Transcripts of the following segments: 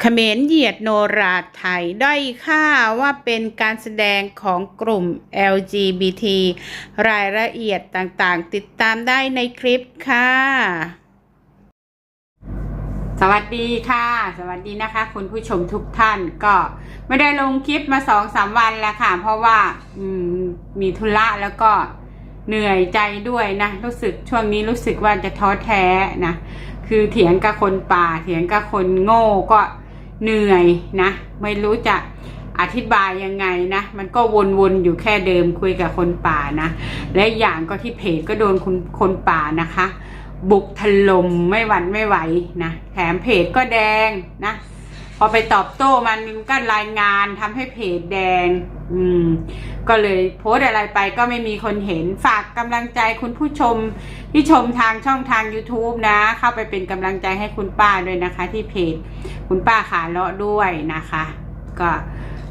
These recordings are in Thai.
เขมรเหยียดโนราไทย ด้อยค่าว่าเป็นการแสดงของกลุ่ม LGBT รายละเอียดต่างๆ ติดตามได้ในคลิปค่ะ สวัสดีค่ะ สวัสดีนะคะ คุณผู้ชมทุกท่านก็ไม่ได้ลงคลิปมาสองสามวันแล้วค่ะ เพราะว่าอืมมีธุระแล้วก็เหนื่อยใจด้วยนะ รู้สึกช่วงนี้รู้สึกว่าจะท้อแท้นะ คือเถียงกับคนป่า เถียงกับคนโง่ก็ เหนื่อยนะ ไม่รู้จะอธิบายยังไงนะ มันก็วนๆอยู่แค่เดิมคุยกับคนป่านะ และอย่างก็ที่เพจก็โดนคนคนป่านะคะ บุกถล่มไม่หวั่นไม่ไหวนะแถมเพจก็แดงนะพอไปตอบโต้มันมันก็รายงานทำให้เพจแดง อืม ก็เลยโพสอะไรไปก็ไม่มีคนเห็นฝากกำลังใจคุณผู้ชมที่ชมทางช่องทาง YouTube นะ เข้าไปเป็นกำลังใจให้คุณป้าด้วยนะคะ ที่เพจคุณป้าขาเลาะด้วยนะคะ ก็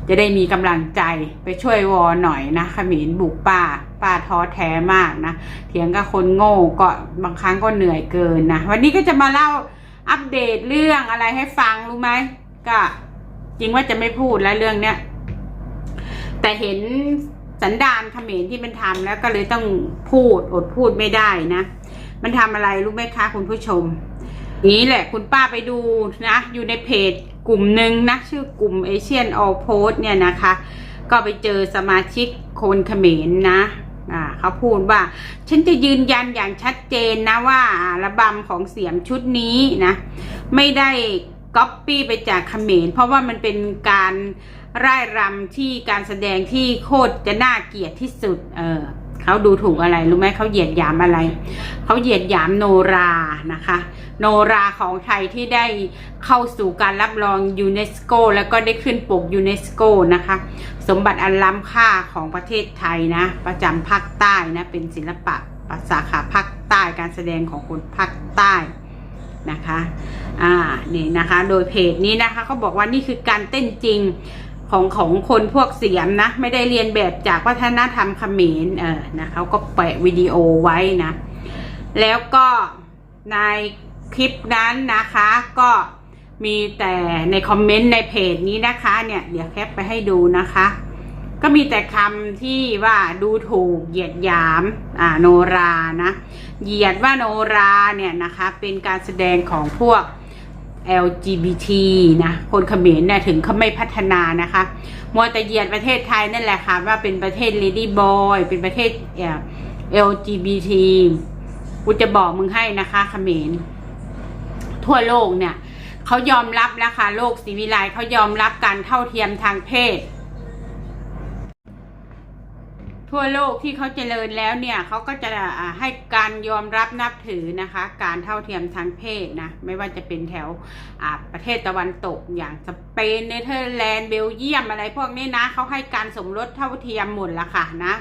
จะได้มีกำลังใจไปช่วยวอหน่อยนะขมินบุกป้า ป้าท้อแท้มากนะ เถียงกับคนโง่ก็บางครั้งก็เหนื่อยเกินนะ วันนี้ก็จะมาเล่าอัปเดตเรื่องอะไรให้ฟังรู้ไหมก็จริงว่าจะไม่พูดแล้วเรื่องเนี้ย แต่เห็นสันดานเขมรที่มันทำแล้วก็เลยต้องพูดอดพูดไม่ได้นะ มันทำอะไรรู้ไหมคะคุณผู้ชม นี้แหละคุณป้าไปดูนะ อยู่ในเพจกลุ่มหนึ่งนะชื่อกลุ่ม Asian All Post เนี่ยนะคะ ก็ไปเจอสมาชิกคนเขมรนะอ่าเขาพูดว่า ฉันจะยืนยันอย่างชัดเจนนะว่าอัลบั้มของเสียมชุดนี้นะ ไม่ได้ก๊อปปี้ไปจากเขมรเพราะว่ามันเป็นการ ร่ายรำที่การแสดงที่โคตรจะน่าเกลียดที่สุด เออเขาดูถูกอะไรรู้ไหมเขาเหยียดหยามอะไรเขาเหยียดหยามโนรานะคะ โนราของไทยที่ได้เข้าสู่การรับรองยูเนสโกแล้วก็ได้ขึ้นปกยูเนสโกนะคะ สมบัติอันล้ำค่าของประเทศไทยนะ ประจำภาคใต้นะ เป็นศิลปะสาขาภาคใต้การแสดงของคนภาคใต้นะคะ อ่า นี่นะคะ โดยเพจนี้นะคะเขาบอกว่านี่คือการเต้นจริง ของของคนพวกเสียมนะ ไม่ได้เรียนแบบจากวัฒนธรรมเขมรเออนะเขาก็แปะวิดีโอไว้นะ แล้วก็ในคลิปนั้นนะคะก็มีแต่ในคอมเมนต์ในเพจนี้นะคะเนี่ยเดี๋ยวแคปไปให้ดูนะคะ ก็มีแต่คำที่ว่าดูถูกเหยียดหยามอ่าโนรานะ เหยียดว่าโนราเนี่ยนะคะเป็นการแสดงของพวก LGBT นะคนเขมรเนี่ยถึงเขาไม่พัฒนานะคะมัวแต่เหยียดประเทศไทยนั่นแหละค่ะ ว่าเป็นประเทศ Lady Boy เป็นประเทศ LGBT กูจะบอกมึงให้นะคะเขมรทั่วโลกเนี่ยเขายอมรับแล้วค่ะโลกสีวิไลเขายอมรับการเท่าเทียมทางเพศ ทั่วโลกที่เขาเจริญแล้วเนี่ยเขาก็จะให้การยอมรับนับถือนะคะ การเท่าเทียมทางเพศนะไม่ว่าจะเป็นแถวประเทศตะวันตกอย่างสเปนเนเธอร์แลนด์เบลเยียมอะไรพวกนี้นะเขาให้การสมรสเท่าเทียมหมดละค่ะนะ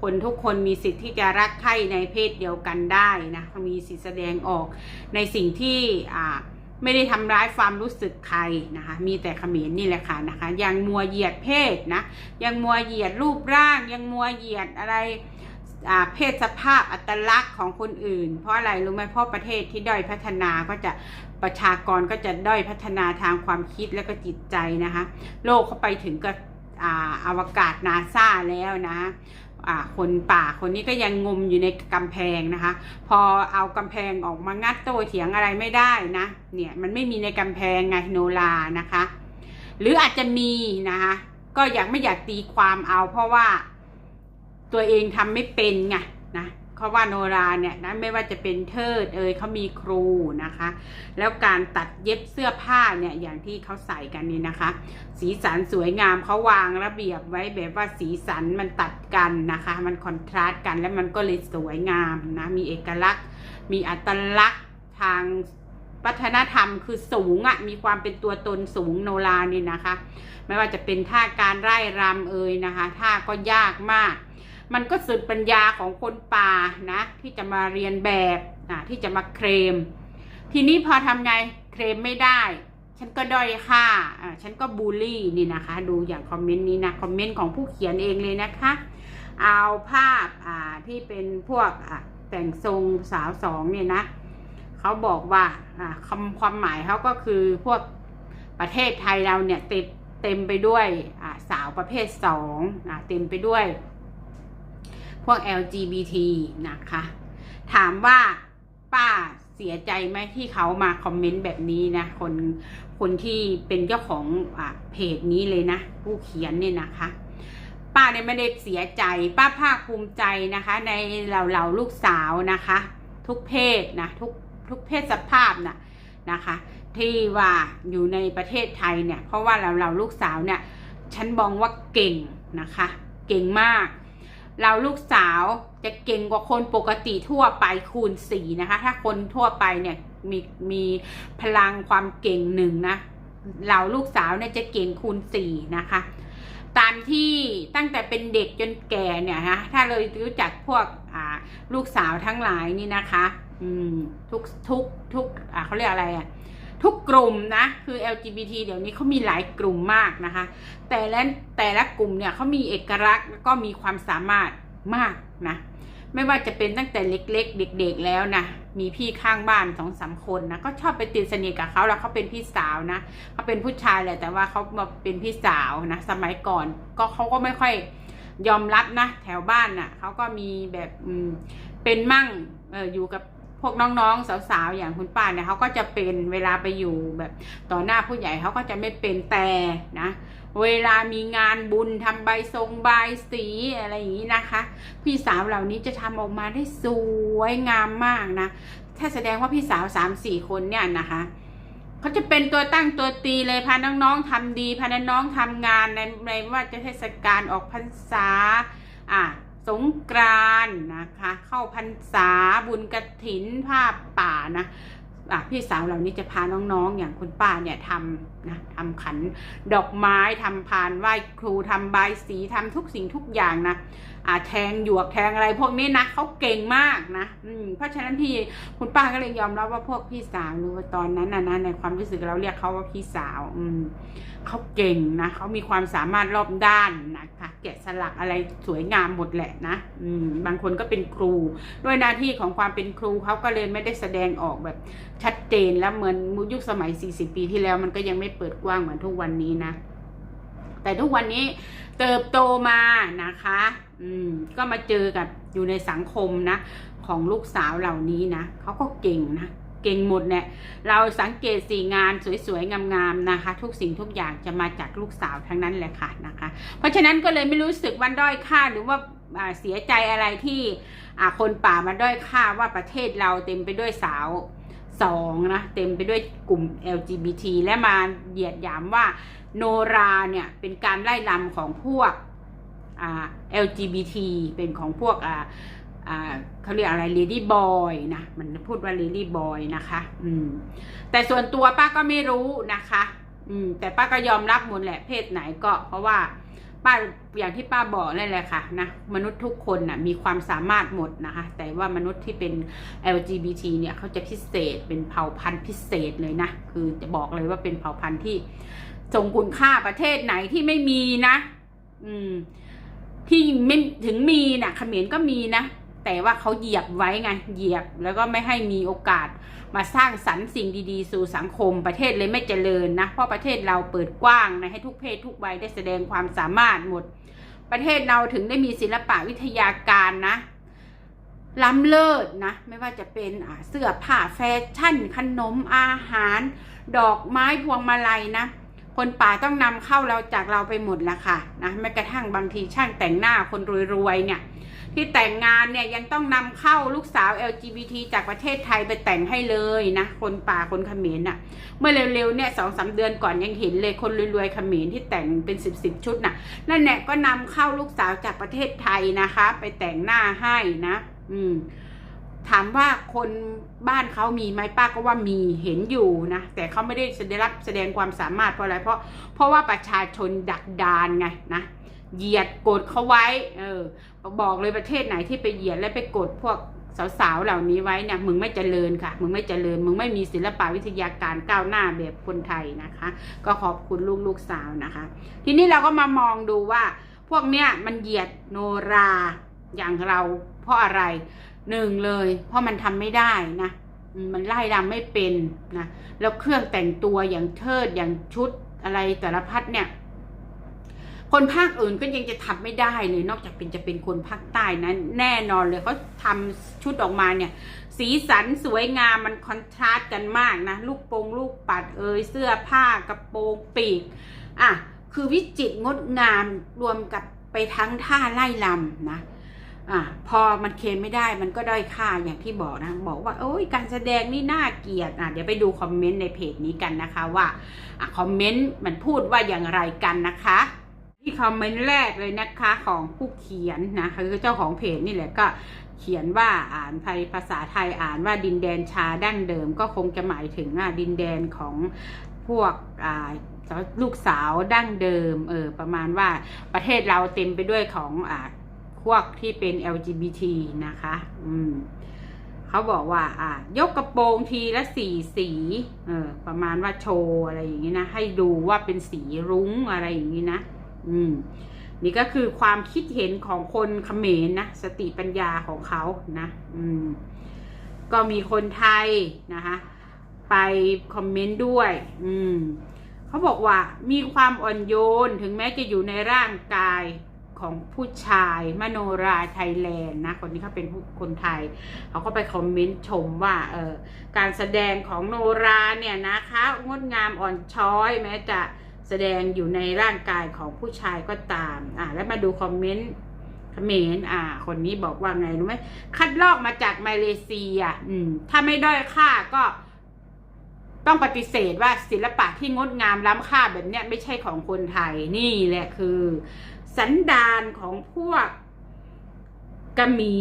คนทุกคนมีสิทธิ์ที่จะรักใคร่ในเพศเดียวกันได้นะมีสิทธิแสดงออกในสิ่งที่อ่า ไม่ได้ทำร้ายความรู้สึกใครนะคะ มีแต่ขมรนี่แหละค่ะนะคะ ยังมัวเหยียดเพศนะ ยังมัวเหยียดรูปร่าง ยังมัวเหยียดอะไรอ่าเพศสภาพอัตลักษณ์ของคนอื่น เพราะอะไรรู้ไหมเพราะประเทศที่ด้อยพัฒนาก็จะประชากรก็จะด้อยพัฒนาทางความคิดและก็จิตใจนะคะ โลกเขาไปถึงกับอ่าอวกาศนาซาแล้วนะ คนป่าคนนี้ก็ยังงมอยู่ในกำแพงนะคะ พอเอากำแพงออกมางัดโต้เถียงอะไรไม่ได้นะเนี่ยมันไม่มีในกำแพงไงโนลานะคะ หรืออาจจะมีนะคะก็อยากไม่อยากตีความเอาเพราะว่าตัวเองทำไม่เป็นไงนะ เขาว่าโนราเนี่ยนะไม่ว่าจะเป็นเทิดเอยเขามีครูนะคะ แล้วการตัดเย็บเสื้อผ้าเนี่ยอย่างที่เขาใส่กันนี่นะคะ สีสันสวยงามเขาวางระเบียบไว้แบบว่าสีสันมันตัดกันนะคะ มันคอนทราสต์กันแล้วมันก็เลยสวยงามนะมีเอกลักษณ์ มีอัตลักษณ์ทางวัฒนธรรมคือสูงอะ่ะมีความเป็นตัวตนสูงโนรานี่นะคะ ไม่ว่าจะเป็นท่าการไร่รำเอ่ยนะคะท่าก็ยากมาก มันก็สุดปัญญาของคนป่านะที่จะมาเรียนแบบอะที่จะมาเคลมทีนี้พอทำไงเคลมไม่ได้ ฉันก็ด้อยค่าอ่าฉันก็บูลลี่นี่นะคะ ดูอย่างคอมเมนต์นี้นะคอมเมนต์ของผู้เขียนเองเลยนะคะ เอาภาพอ่าที่เป็นพวกอะแต่งทรงสาวสองเนี่ยนะเขาบอกว่าคำความหมายเขาก็คือพวกประเทศไทยเราเนี่ยเต็มเต็มไปด้วยสาวประเภทสองอเต็มไปด้วย พวก LGBT นะคะ ถามว่าป้าเสียใจไหมที่เขามาคอมเมนต์แบบนี้นะ คนคนที่เป็นเจ้าของอ่าเพจนี้เลยนะ ผู้เขียนเนี่ยนะคะ ป้าเนี่ยไม่ได้เสียใจ ป้าภาคภูมิใจนะคะ ในเหล่าเหล่าลูกสาวนะคะ ทุกเพศนะทุกทุกเพศสภาพนะนะคะ ที่ว่าอยู่ในประเทศไทยเนี่ย เพราะว่าเราเราลูกสาวเนี่ยฉันมองว่าเก่งนะคะ เก่งมาก เราลูกสาวจะเก่งกว่าคนปกติทั่วไปคูณสี่นะคะ ถ้าคนทั่วไปเนี่ยมีมีพลังความเก่งหนึ่งนะเราลูกสาวเนี่ยจะเก่งคูณสี่นะคะ ตามที่ตั้งแต่เป็นเด็กจนแก่เนี่ยฮะถ้าเลยรู้จักพวกอ่าลูกสาวทั้งหลายนี่นะคะ อืมทุกทุกทุกอ่าเขาเรียกอะไรอะ ทุกกลุ่มนะคือ LGBT เดี๋ยวนี้เขามีหลายกลุ่มมากนะคะ แต่ละแต่ละกลุ่มเนี่ยเขามีเอกลักษณ์แล้วก็มีความสามารถมากนะไม่ว่าจะเป็นตั้งแต่เล็ก ๆ เด็ก ๆ แล้วนะมีพี่ข้างบ้านสองสามคนนะก็ชอบไปติดสนิทกับเขาแล้วเขาเป็นพี่สาวนะเขาเป็นผู้ชายแหละแต่ว่าเขามาเป็นพี่สาวนะสมัยก่อนก็เขาก็ไม่ค่อยยอมรับนะแถวบ้านน่ะเขาก็มีแบบเป็นมั่งอออยู่กับ วกน้องๆสาวๆอย่างคุณป้าเนี่ยเขาก็จะเป็นเวลาไปอยู่แบบต่อหน้าผู้ใหญ่เขาก็จะไม่เป็นแต่นะ เวลามีงานบุญทำใบทรงใบสีอะไรอย่างนี้นะคะ พี่สาวเหล่านี้จะทำออกมาได้สวยงามมากนะถ้าแสดงว่าพี่สาวสามสี่คนเนี่ยนะคะเขาจะเป็นตัวตั้งตัวตีเลยพาน้องๆทำดีพาน้องๆทำงานในในว่าจะเทศกาลออกพรรษา อะ สงกรานนะคะ เข้าพรรษาบุญกระถินผ้าป่านะพี่สาวเหล่านี้จะพาน้องๆ อย่างคุณป้าเนี่ยทำนะทำขันดอกไม้ทำพานไหว้ครูทำใบสีทำทุกสิ่งทุกอย่างนะ อ่าแทงหยวกแทงอะไรพวกนี้นะเขาเก่งมากนะอืมเพราะฉะนั้นพี่คุณป้าก็เลยยอมรับว่าพวกพี่สาวหรือว่าตอนนั้นนะนะในความรู้สึกเราเรียกเขาว่าพี่สาว อืมเขาเก่งนะเขามีความสามารถรอบด้านนะคะแกะสลักอะไรสวยงามหมดแหละนะอืมบางคนก็เป็นครู ด้วยหน้าที่ของความเป็นครูเขาก็เลยไม่ได้แสดงออกแบบชัดเจนแล้วเหมือนยุคสมัย 40 ปีที่แล้วมันก็ยังไม่เปิดกว้างเหมือนทุกวันนี้นะแต่ทุกวันนี้เติบโตมานะคะ อืมก็มาเจอกับอยู่ในสังคมนะ ของลูกสาวเหล่านี้นะเขาก็เก่งนะเก่งหมดเนี่ยเราสังเกตสีงานสวยๆงามๆนะคะ ทุกสิ่งทุกอย่างจะมาจากลูกสาวทั้งนั้นแหละค่ะนะคะ เพราะฉะนั้นก็เลยไม่รู้สึกวันด้อยค่าหรือว่าเสียใจอะไรที่คนป่ามาด้อยค่าว่าประเทศเราเต็มไปด้วยสาวสองนะเต็มไปด้วยกลุ่ม LGBT และมาเหยียดหยามว่าโนราเนี่ยเป็นการไล่ลำของพวก LGBT เป็นของพวกเขาเรียกอะไร lady boy นะ มันพูดว่า lady boy นะคะ อืม แต่ส่วนตัวป้าก็ไม่รู้นะคะ อืม แต่ป้าก็ยอมรับหมดแหละเพศไหนก็ เพราะว่าป้าอย่างที่ป้าบอกนั่นแหละค่ะนะมนุษย์ทุกคนนะ่ะมีความสามารถหมดนะคะ แต่ว่ามนุษย์ที่เป็น LGBT เนี่ยเขาจะพิเศษเป็นเผ่าพันธุ์พิเศษเลยนะ คือจะบอกเลยว่าเป็นเผ่าพันธุ์ที่ทรงคุณค่าประเทศไหนที่ไม่มีนะ อืม ที่ไม่ถึงมีนะเขมรก็มีนะ แต่ว่าเขาเหยียบไว้ไงเหยียบแล้วก็ไม่ให้มีโอกาสมาสร้างสรรค์สิ่งดีๆ สู่สังคมประเทศเลยไม่เจริญนะเพราะประเทศเราเปิดกว้างนะให้ทุกเพศทุกวัยได้แสดงความสามารถหมด ประเทศเราถึงได้มีศิลปะวิทยาการนะล้ำเลิศนะ ไม่ว่าจะเป็นเสื้อผ้าแฟชั่น ขนมอาหาร ดอกไม้พวงมาลัยนะ คนป่าต้องนำเข้าเราจากเราไปหมดละค่ะนะแม้กระทั่งบางทีช่างแต่งหน้าคนรวยๆเนี่ยที่แต่งงานเนี่ยยังต้องนำเข้าลูกสาว LGBT จากประเทศไทยไปแต่งให้เลยนะคนป่าคนเขมรน่ะ เมื่อเร็วๆเนี่ยสองสาเดือนก่อนยังเห็นเลยคนรวยๆเขมรที่แต่งเป็นสิบสิบชุดน่ะนั่นแหละก็นำเข้าลูกสาวจากประเทศไทยนะคะ ไปแต่งหน้าให้นะ อืม ถามว่าคนบ้านเขามีไหมป้าก็ว่ามีเห็นอยู่นะ แต่เขาไม่ได้แสดงรับแสดงความสามารถเพราะอะไรเพราะเพราะว่าประชาชนดักดานไงนะเหยียดกดเขาไว้ เออ บอกเลยประเทศไหนที่ไปเหยียดและไปกดพวกสาวๆเหล่านี้ไว้เนี่ยมึงไม่เจริญค่ะ มึงไม่เจริญ มึงไม่มีศิลปะวิทยาการก้าวหน้าแบบคนไทยนะคะ ก็ขอบคุณลูกลูกสาวนะคะ ทีนี้เราก็มามองดูว่า พวกเนี้ยมันเหยียดโนราอย่างเราเพราะอะไร หนึ่งเลย เพราะมันทำไม่ได้นะมันไล่รำไม่เป็นนะแล้วเครื่องแต่งตัวอย่างเทิดอย่างชุดอะไรแต่ละพัดเนี่ย คนภาคอื่นก็ยังจะทำไม่ได้เลย นอกจากเป็นจะเป็นคนภาคใต้นั้นแน่นอนเลยเขาทำชุดออกมาเนี่ย สีสันสวยงามมันคอนทราสต์กันมากนะลูกโปงลูกปัดเอยเสื้อผ้ากระโปรงปีกอะคือวิจิตรงดงามรวมกับไปทั้งท่าไล่ลำนะ อะพอมันเคลมไม่ได้มันก็ด้อยค่าอย่างที่บอกนะ บอกว่าโอ้ยการแสดงนี่น่าเกลียดอะเดี๋ยวไปดูคอมเมนต์ในเพจนี้กันนะคะว่าอะคอมเมนต์มันพูดว่าอย่างไรกันนะคะ ที่คอมเมนต์แรกเลยนะคะของผู้เขียนนะคือเจ้าของเพจนี่แหละก็เขียนว่าอ่านไทยภาษาไทยอ่านว่าดินแดนชาดั้งเดิม ก็คงจะหมายถึงอะดินแดนของพวกอ่าลูกสาวดั้งเดิมเออประมาณว่าประเทศเราเต็มไปด้วยของอ่า พวกที่เป็น LGBT นะคะ อืมเขาบอกว่า อ่ายกกระโปรงทีละสีสี เออ ประมาณว่าโชว์อะไรอย่างนี้นะ ให้ดูว่าเป็นสีรุ้งอะไรอย่างนี้นะ อืม นี่ก็คือความคิดเห็นของคนเขมรนะสติปัญญาของเขานะ อืม ก็มีคนไทยนะคะ ไปคอมเมนต์ด้วย อืม เขาบอกว่ามีความอ่อนโยนถึงแม้จะอยู่ในร่างกาย ของผู้ชายมโนราไทยแลนด์นะ คนนี้เขาเป็นคนไทย เขาก็ไปคอมเมนต์ชมว่าเออการแสดงของโนราเนี่ยนะคะงดงามอ่อนช้อยแม้จะแสดงอยู่ในร่างกายของผู้ชายก็ตามอ่าแล้วมาดูคอมเมนต์เขมรอ่า คนนี้บอกว่าไงรู้ไหมคัดลอกมาจากมาเลเซีย อืม ถ้าไม่ด้อยค่าก็ต้องปฏิเสธว่าศิลปะที่งดงามล้ำค่าแบบเนี้ยไม่ใช่ของคนไทยนี่แหละคือ สันดานของพวกกระหมี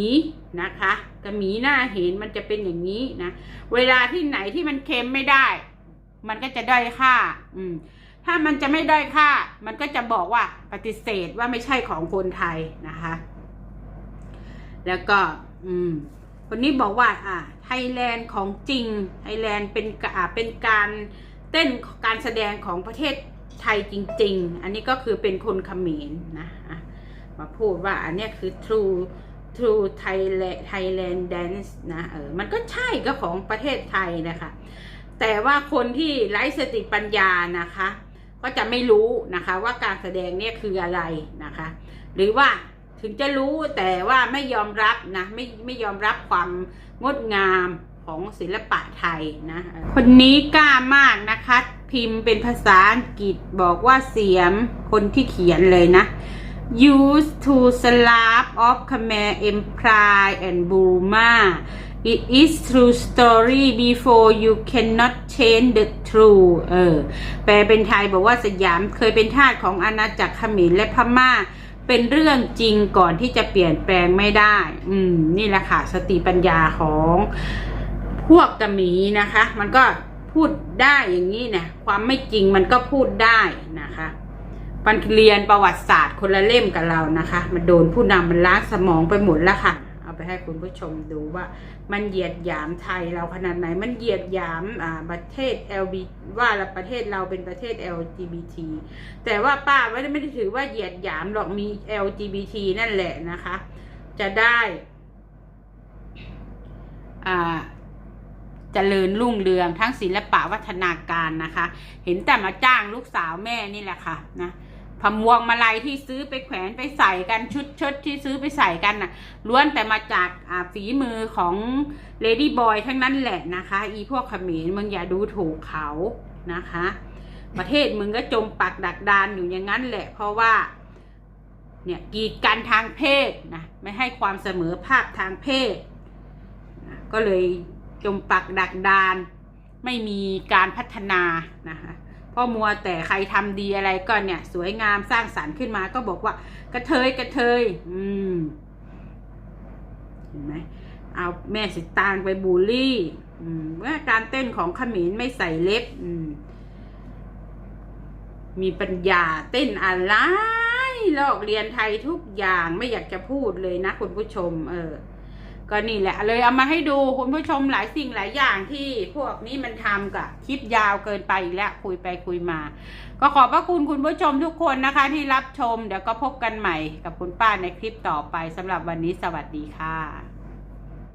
นะคะกระหมีหน้าเห็นมันจะเป็นอย่างนี้นะ เวลาที่ไหนที่มันเค็มไม่ได้ มันก็จะด้อยค่า อืม ถ้ามันจะไม่ด้อยค่า มันก็จะบอกว่าปฏิเสธว่าไม่ใช่ของคนไทยนะคะ แล้วก็ อืม คนนี้บอกว่า อ่า ไทยแลนด์ของจริง ไทยแลนด์เป็นอ่าเป็นการเต้นการแสดงของประเทศ ไทยจริง ๆ อันนี้ก็คือเป็นคนเขมรนะอะมาพูดว่าอันนี้คือ true true Thailand Thailand dance นะเออมันก็ใช่ก็ของประเทศไทยนะคะแต่ว่าคนที่ไร้สติปัญญานะคะ ก็จะไม่รู้นะคะว่าการแสดงเนี่ยคืออะไรนะคะ หรือว่าถึงจะรู้แต่ว่าไม่ยอมรับนะไม่ไม่ยอมรับความงดงาม ของศิลปะไทยนะคนนี้กล้ามากนะคะ พิมพ์เป็นภาษาอังกฤษบอกว่าเสียมคนที่เขียนเลยนะ used to Slav of Khmer Empire and Burma it is true story before you cannot change the true เออ แปลเป็นไทยบอกว่าสยามเคยเป็นทาสของอาณาจักรเขมรและพม่าเป็นเรื่องจริงก่อนที่จะเปลี่ยนแปลงไม่ได้ อืม นี่แหละค่ะ สติปัญญาของ พวกกระหมีนะคะ มันก็พูดได้อย่างนี้เนี่ยความไม่จริงมันก็พูดได้นะคะมันเรียนประวัติศาสตร์คนละเล่มกับเรานะคะ มันโดนผู้นำมันล้างสมองไปหมดแล้วค่ะ เอาไปให้คุณผู้ชมดูว่า มันเหยียดหยามไทยเราขนาดไหน มันเหยียดหยามอ่าประเทศ LB ว่าละประเทศเราเป็นประเทศ LGBT แต่ว่าป้าไม่ได้ไม่ได้ถือว่าเหยียดหยามหรอกมี LGBT นั่นแหละนะคะ จะได้อ่า เจริญรุ่งเรืองทั้งศิลปะวัฒนาการนะคะ เห็นแต่มาจ้างลูกสาวแม่นี่แหละค่ะนะพมวงมาลัยที่ซื้อไปแขวนไปใส่กันชุดชุดที่ซื้อไปใส่กันน่ะล้วนแต่มาจากฝีมือของเลดี้บอยทั้งนั้นแหละนะคะ อีพวกขมรมึงอย่าดูถูกเขานะคะ ประเทศมึงก็จมปักดักดานอยู่อย่างนั้นแหละ เพราะว่า เนี่ยกีดกันทางเพศนะไม่ให้ความเสมอภาคทางเพศนะก็เลย จมปักดักดาน ไม่มีการพัฒนานะคะพราะมัวแต่ใครทำดีอะไรก็เนี่ย สวยงามสร้างสรรค์ขึ้นมาก็บอกว่ากระเทยกระเทย อืมเห็นไหมเอาแม่สิตางไปบูลลี่อืมว่าการเต้นของขมิ้นไม่ใส่เล็บอืมมีปัญญาเต้นอะไรลอกเรียนไทยทุกอย่างไม่อยากจะพูดเลยนะคุณผู้ชม เออ ก็นี่แหละเลยเอามาให้ดูคุณผู้ชมหลายสิ่งหลายอย่างที่พวกนี้มันทำกับคลิปยาวเกินไปอีกแล้วคุยไปคุยมา ก็ขอบพระคุณคุณผู้ชมทุกคนนะคะที่รับชม เดี๋ยวก็พบกันใหม่กับคุณป้าในคลิปต่อไปสำหรับวันนี้สวัสดีค่ะ